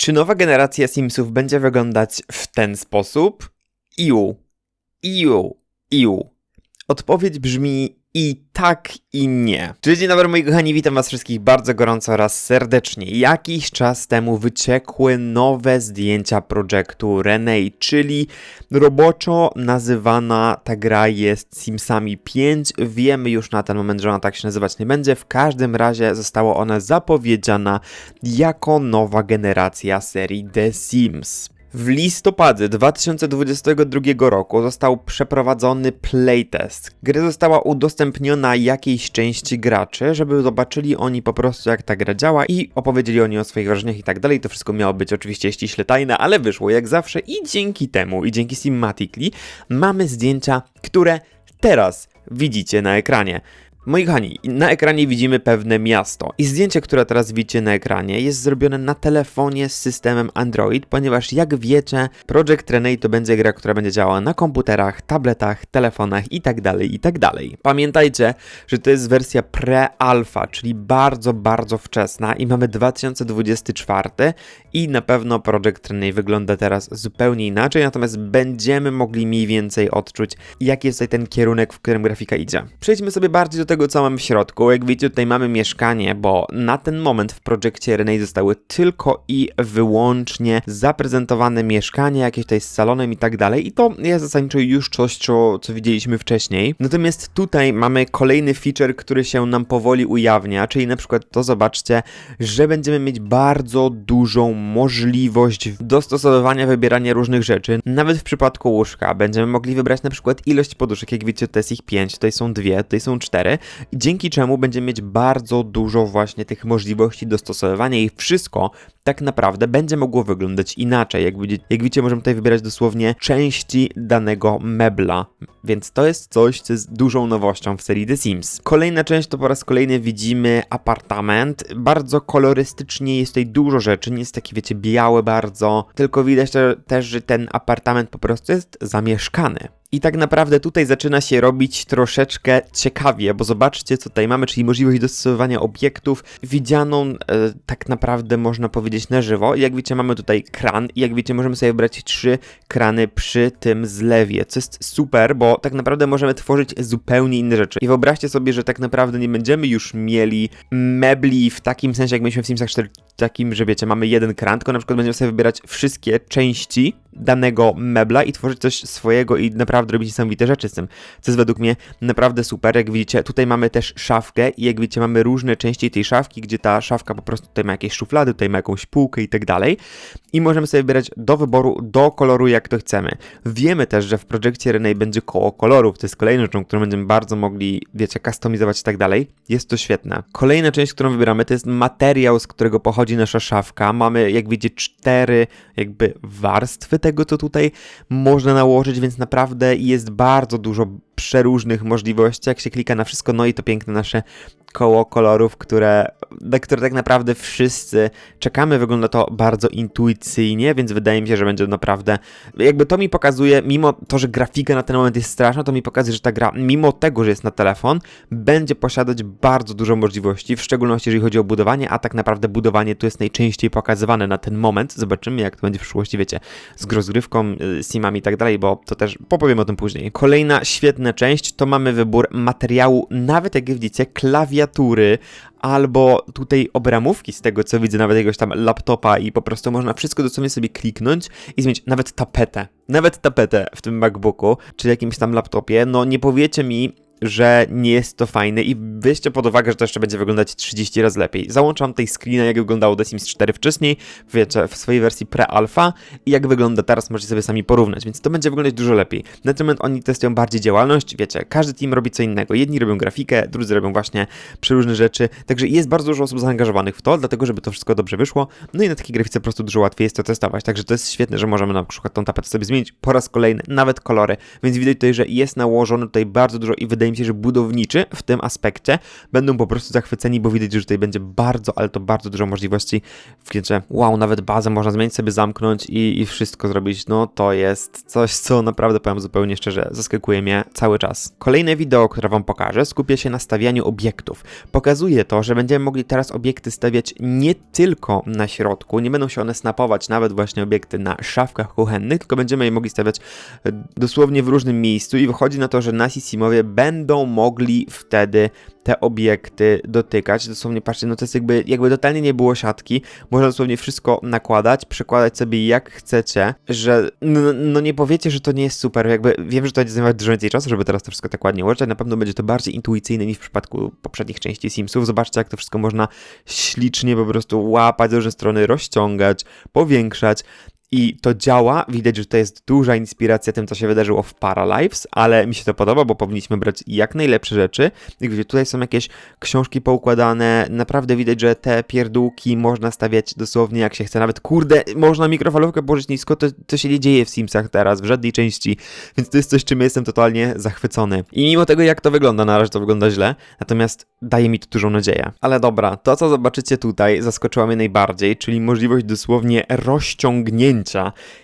Czy nowa generacja Simsów będzie wyglądać w ten sposób? Iu, iu, iu. Odpowiedź brzmi i tak, i nie. Dzień dobry moi kochani, witam was wszystkich bardzo gorąco oraz serdecznie. Jakiś czas temu wyciekły nowe zdjęcia projektu Rene, czyli roboczo nazywana ta gra jest Simsami 5. Wiemy już na ten moment, że ona tak się nazywać nie będzie. W każdym razie została ona zapowiedziana jako nowa generacja serii The Sims. W listopadzie 2022 roku został przeprowadzony playtest. Gra została udostępniona jakiejś części graczy, żeby zobaczyli oni po prostu jak ta gra działa i opowiedzieli oni o swoich wrażeniach i tak dalej. To wszystko miało być oczywiście ściśle tajne, ale wyszło jak zawsze i dzięki temu i dzięki Cinematically mamy zdjęcia, które teraz widzicie na ekranie. Moi kochani, na ekranie widzimy pewne miasto i zdjęcie, które teraz widzicie na ekranie jest zrobione na telefonie z systemem Android, ponieważ jak wiecie, Project Rene to będzie gra, która będzie działała na komputerach, tabletach, telefonach itd., tak itd. Tak Pamiętajcie, że to jest wersja pre-alpha, czyli bardzo, bardzo wczesna i mamy 2024 i na pewno Project Rene wygląda teraz zupełnie inaczej, natomiast będziemy mogli mniej więcej odczuć, jaki jest tutaj ten kierunek, w którym grafika idzie. Przejdźmy sobie bardziej do tego, tego, co mamy w środku. Jak widzicie, tutaj mamy mieszkanie, bo na ten moment w projekcie Rene zostały tylko i wyłącznie zaprezentowane mieszkanie, jakieś tutaj z salonem i tak dalej. I to jest zasadniczo już coś, co, co widzieliśmy wcześniej. Natomiast tutaj mamy kolejny feature, który się nam powoli ujawnia, czyli na przykład to zobaczcie, że będziemy mieć bardzo dużą możliwość dostosowywania, wybierania różnych rzeczy. Nawet w przypadku łóżka będziemy mogli wybrać na przykład ilość poduszek, jak widzicie, to jest ich 5, tutaj są dwie, tutaj są cztery dzięki czemu będziemy mieć bardzo dużo właśnie tych możliwości dostosowywania i wszystko tak naprawdę będzie mogło wyglądać inaczej. Jak, widzicie, jak widzicie, możemy tutaj wybierać dosłownie części danego mebla, więc to jest coś, co jest dużą nowością w serii The Sims. Kolejna część to po raz kolejny widzimy apartament. Bardzo kolorystycznie jest tutaj dużo rzeczy, nie jest taki, wiecie, biały bardzo, tylko widać też, że ten apartament po prostu jest zamieszkany. I tak naprawdę tutaj zaczyna się robić troszeczkę ciekawie, bo zobaczcie, co tutaj mamy, czyli możliwość dostosowania obiektów widzianą e, tak naprawdę można powiedzieć na żywo. Jak widzicie, mamy tutaj kran i jak widzicie, możemy sobie wybrać trzy krany przy tym zlewie, co jest super, bo tak naprawdę możemy tworzyć zupełnie inne rzeczy. I wyobraźcie sobie, że tak naprawdę nie będziemy już mieli mebli w takim sensie, jak mieliśmy w Simsach 4, takim, że wiecie, mamy jeden kran, tylko na przykład będziemy sobie wybierać wszystkie części danego mebla i tworzyć coś swojego i naprawdę robić niesamowite rzeczy z tym, co jest według mnie naprawdę super. Jak widzicie, tutaj mamy też szafkę i jak widzicie, mamy różne części tej szafki, gdzie ta szafka po prostu tutaj ma jakieś szuflady, tutaj ma jakąś półkę i tak dalej i możemy sobie wybierać do wyboru, do koloru, jak to chcemy. Wiemy też, że w projekcie Rene będzie koło kolorów, to jest kolejną rzeczą, którą będziemy bardzo mogli, wiecie, customizować i tak dalej. Jest to świetne. Kolejna część, którą wybieramy, to jest materiał, z którego pochodzi nasza szafka. Mamy, jak widzicie, cztery jakby warstwy tego, co tutaj można nałożyć, więc naprawdę jest bardzo dużo przeróżnych możliwości, jak się klika na wszystko, no i to piękne nasze koło kolorów, które, na które tak naprawdę wszyscy czekamy. Wygląda to bardzo intuicyjnie, więc wydaje mi się, że będzie naprawdę. Jakby to mi pokazuje, mimo to, że grafika na ten moment jest straszna, to mi pokazuje, że ta gra, mimo tego, że jest na telefon, będzie posiadać bardzo dużo możliwości, w szczególności jeżeli chodzi o budowanie, a tak naprawdę budowanie tu jest najczęściej pokazywane na ten moment. Zobaczymy, jak to będzie w przyszłości, wiecie, z rozgrywką, y, simami i tak dalej, bo to też popowiem o tym później. Kolejna świetna część to mamy wybór materiału, nawet jak widzicie, klawiatury klawiatury, albo tutaj obramówki z tego, co widzę, nawet jakiegoś tam laptopa i po prostu można wszystko dosłownie sobie kliknąć i zmienić nawet tapetę. Nawet tapetę w tym MacBooku, czy jakimś tam laptopie. No nie powiecie mi, że nie jest to fajne i weźcie pod uwagę, że to jeszcze będzie wyglądać 30 razy lepiej. Załączam tej screena, jak wyglądało The Sims 4 wcześniej, wiecie, w swojej wersji pre-alpha i jak wygląda teraz, możecie sobie sami porównać, więc to będzie wyglądać dużo lepiej. Na ten moment oni testują bardziej działalność, wiecie, każdy team robi co innego. Jedni robią grafikę, drudzy robią właśnie przeróżne rzeczy, także jest bardzo dużo osób zaangażowanych w to, dlatego, żeby to wszystko dobrze wyszło, no i na takiej grafice po prostu dużo łatwiej jest to testować, także to jest świetne, że możemy na przykład tą tapetę sobie zmienić po raz kolejny, nawet kolory, więc widać tutaj, że jest nałożone tutaj bardzo dużo i wydaje wydaje mi się, że budowniczy w tym aspekcie będą po prostu zachwyceni, bo widać, że tutaj będzie bardzo, ale to bardzo dużo możliwości w kliencie. Wow, nawet bazę można zmienić sobie, zamknąć i, i wszystko zrobić. No to jest coś, co naprawdę powiem zupełnie szczerze, zaskakuje mnie cały czas. Kolejne wideo, które wam pokażę, skupia się na stawianiu obiektów. Pokazuje to, że będziemy mogli teraz obiekty stawiać nie tylko na środku, nie będą się one snapować, nawet właśnie obiekty na szafkach kuchennych, tylko będziemy je mogli stawiać e, dosłownie w różnym miejscu i wychodzi na to, że nasi simowie będą mogli wtedy te obiekty dotykać. Dosłownie patrzcie, no to jest jakby, jakby totalnie nie było siatki. Można dosłownie wszystko nakładać, przekładać sobie jak chcecie, że no, no nie powiecie, że to nie jest super. Jakby wiem, że to będzie zajmować dużo więcej czasu, żeby teraz to wszystko tak ładnie ułożyć, na pewno będzie to bardziej intuicyjne niż w przypadku poprzednich części Simsów. Zobaczcie, jak to wszystko można ślicznie po prostu łapać różne strony, rozciągać, powiększać. I to działa, widać, że to jest duża inspiracja tym, co się wydarzyło w Paralives, ale mi się to podoba, bo powinniśmy brać jak najlepsze rzeczy. Jak widzicie, tutaj są jakieś książki poukładane, naprawdę widać, że te pierdółki można stawiać dosłownie jak się chce. Nawet, kurde, można mikrofalówkę położyć nisko, to, to się nie dzieje w Simsach teraz, w żadnej części, więc to jest coś, czym jestem totalnie zachwycony. I mimo tego, jak to wygląda, na razie to wygląda źle, natomiast daje mi to dużą nadzieję. Ale dobra, to co zobaczycie tutaj zaskoczyło mnie najbardziej, czyli możliwość dosłownie rozciągnięcia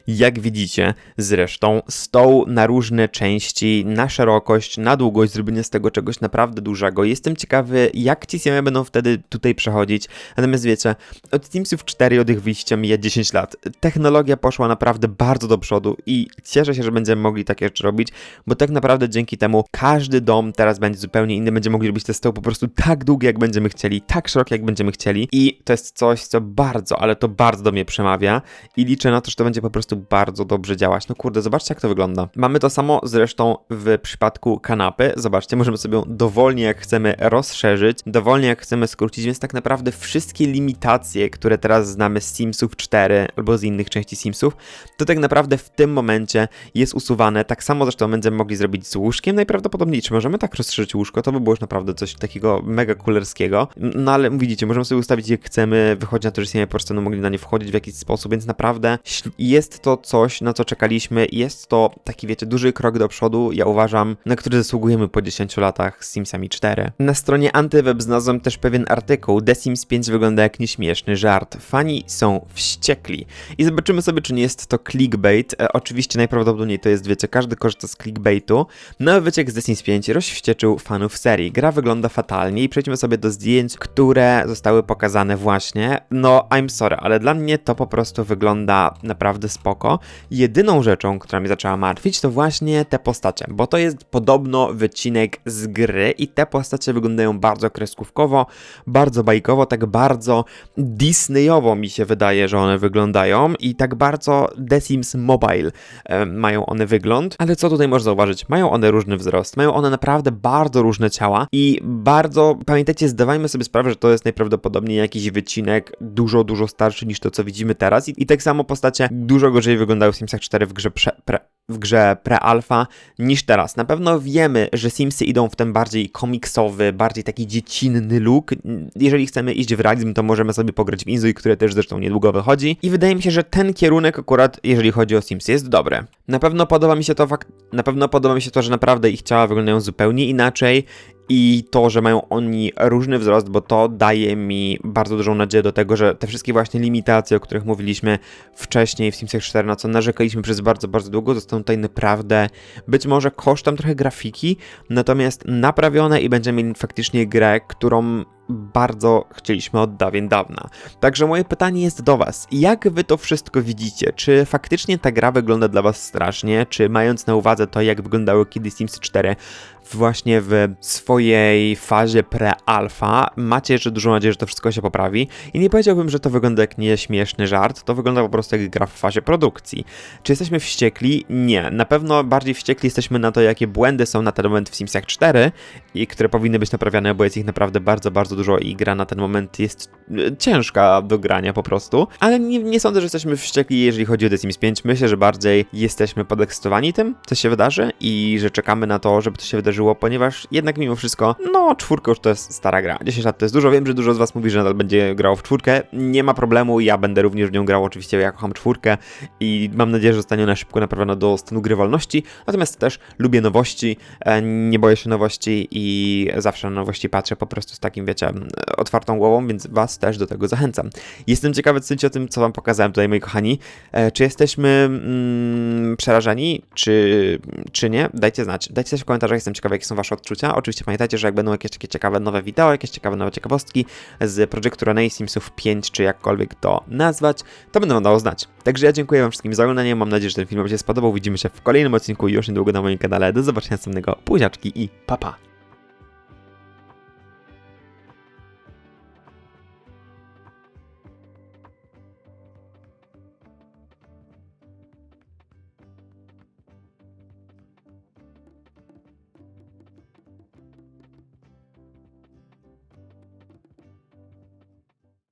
jak widzicie, zresztą stołu na różne części, na szerokość, na długość, zrobienie z tego czegoś naprawdę dużego. Jestem ciekawy, jak ci CMA będą wtedy tutaj przechodzić. Natomiast wiecie, od Teamsów 4 od ich wyjścia mija 10 lat. Technologia poszła naprawdę bardzo do przodu i cieszę się, że będziemy mogli takie rzeczy robić, bo tak naprawdę dzięki temu każdy dom teraz będzie zupełnie inny, będziemy mogli robić te stoły po prostu tak długie, jak będziemy chcieli, tak szerokie, jak będziemy chcieli i to jest coś, co bardzo, ale to bardzo do mnie przemawia i liczę na to, że to będzie po prostu bardzo dobrze działać. No kurde, zobaczcie jak to wygląda. Mamy to samo zresztą w przypadku kanapy. Zobaczcie, możemy sobie ją dowolnie jak chcemy rozszerzyć, dowolnie jak chcemy skrócić, więc tak naprawdę wszystkie limitacje, które teraz znamy z Simsów 4 albo z innych części Simsów, to tak naprawdę w tym momencie jest usuwane. Tak samo zresztą będziemy mogli zrobić z łóżkiem najprawdopodobniej. Czy możemy tak rozszerzyć łóżko? To by było już naprawdę coś takiego mega kulerskiego. No ale widzicie, możemy sobie ustawić jak chcemy, wychodzi na to, że Simi po prostu mogli na nie wchodzić w jakiś sposób, więc naprawdę jest to coś, na co czekaliśmy, jest to taki, wiecie, duży krok do przodu, ja uważam, na który zasługujemy po 10 latach z Simsami 4. Na stronie Antyweb znalazłem też pewien artykuł, The Sims 5 wygląda jak nieśmieszny żart. Fani są wściekli. I zobaczymy sobie, czy nie jest to clickbait. E, oczywiście najprawdopodobniej to jest, wiecie, każdy korzysta z clickbaitu. No wyciek z The Sims 5 rozwścieczył fanów serii. Gra wygląda fatalnie i przejdźmy sobie do zdjęć, które zostały pokazane właśnie. No, I'm sorry, ale dla mnie to po prostu wygląda naprawdę spoko. Jedyną rzeczą, która mnie zaczęła martwić, to właśnie te postacie, bo to jest podobno wycinek z gry i te postacie wyglądają bardzo kreskówkowo, bardzo bajkowo, tak bardzo Disneyowo mi się wydaje, że one wyglądają i tak bardzo The Sims Mobile e, mają one wygląd. Ale co tutaj można zauważyć? Mają one różny wzrost, mają one naprawdę bardzo różne ciała i bardzo, pamiętajcie, zdawajmy sobie sprawę, że to jest najprawdopodobniej jakiś wycinek dużo, dużo starszy niż to, co widzimy teraz i, i tak samo postacie dużo gorzej wyglądały Simsach 4 w grze prze, pre, w grze pre-alpha niż teraz. Na pewno wiemy, że Simsy idą w ten bardziej komiksowy, bardziej taki dziecinny look. Jeżeli chcemy iść w realizm, to możemy sobie pograć w Inzui, które też zresztą niedługo wychodzi. I wydaje mi się, że ten kierunek akurat, jeżeli chodzi o Simsy, jest dobry. Na pewno podoba mi się to fakt, na pewno podoba mi się to, że naprawdę ich ciała wyglądają zupełnie inaczej i to, że mają oni różny wzrost, bo to daje mi bardzo dużą nadzieję do tego, że te wszystkie właśnie limitacje, o których mówiliśmy wcześniej w Simsach 4, na co narzekaliśmy przez bardzo, bardzo długo, zostaną tutaj naprawdę być może kosztem trochę grafiki, natomiast naprawione i będziemy mieli faktycznie grę, którą bardzo chcieliśmy od dawien dawna. Także moje pytanie jest do Was. Jak Wy to wszystko widzicie? Czy faktycznie ta gra wygląda dla Was strasznie? Czy mając na uwadze to, jak wyglądały kiedyś Sims 4 właśnie w swojej fazie pre-alpha, macie jeszcze dużą nadzieję, że to wszystko się poprawi? I nie powiedziałbym, że to wygląda jak nieśmieszny żart, to wygląda po prostu jak gra w fazie produkcji. Czy jesteśmy wściekli? Nie. Na pewno bardziej wściekli jesteśmy na to, jakie błędy są na ten moment w Simsach 4 i które powinny być naprawiane, bo jest ich naprawdę bardzo, bardzo dużo i gra na ten moment jest e, ciężka do grania po prostu. Ale nie, nie sądzę, że jesteśmy wściekli, jeżeli chodzi o The Sims 5. Myślę, że bardziej jesteśmy podekscytowani tym, co się wydarzy i że czekamy na to, żeby to się wydarzyło ponieważ jednak mimo wszystko, no czwórka już to jest stara gra. 10 lat to jest dużo, wiem, że dużo z was mówi, że nadal będzie grało w czwórkę. Nie ma problemu, ja będę również w nią grał, oczywiście ja kocham czwórkę i mam nadzieję, że zostanie ona szybko naprawiona do stanu grywalności. Natomiast też lubię nowości, e, nie boję się nowości i zawsze na nowości patrzę po prostu z takim, wiecie, otwartą głową, więc was też do tego zachęcam. Jestem ciekawy, co o tym, co wam pokazałem tutaj, moi kochani. E, czy jesteśmy mm, przerażeni, czy, czy nie? Dajcie znać. Dajcie znać w komentarzach, jestem ciekawy, jakie są wasze odczucia. Oczywiście pamiętajcie, że jak będą jakieś takie ciekawe nowe wideo, jakieś ciekawe nowe ciekawostki z Projectu Runay, Simsów 5, czy jakkolwiek to nazwać, to będę dało znać. Także ja dziękuję wam wszystkim za oglądanie, mam nadzieję, że ten film wam się spodobał. Widzimy się w kolejnym odcinku już niedługo na moim kanale. Do zobaczenia następnego. Buziaczki i papa. Pa.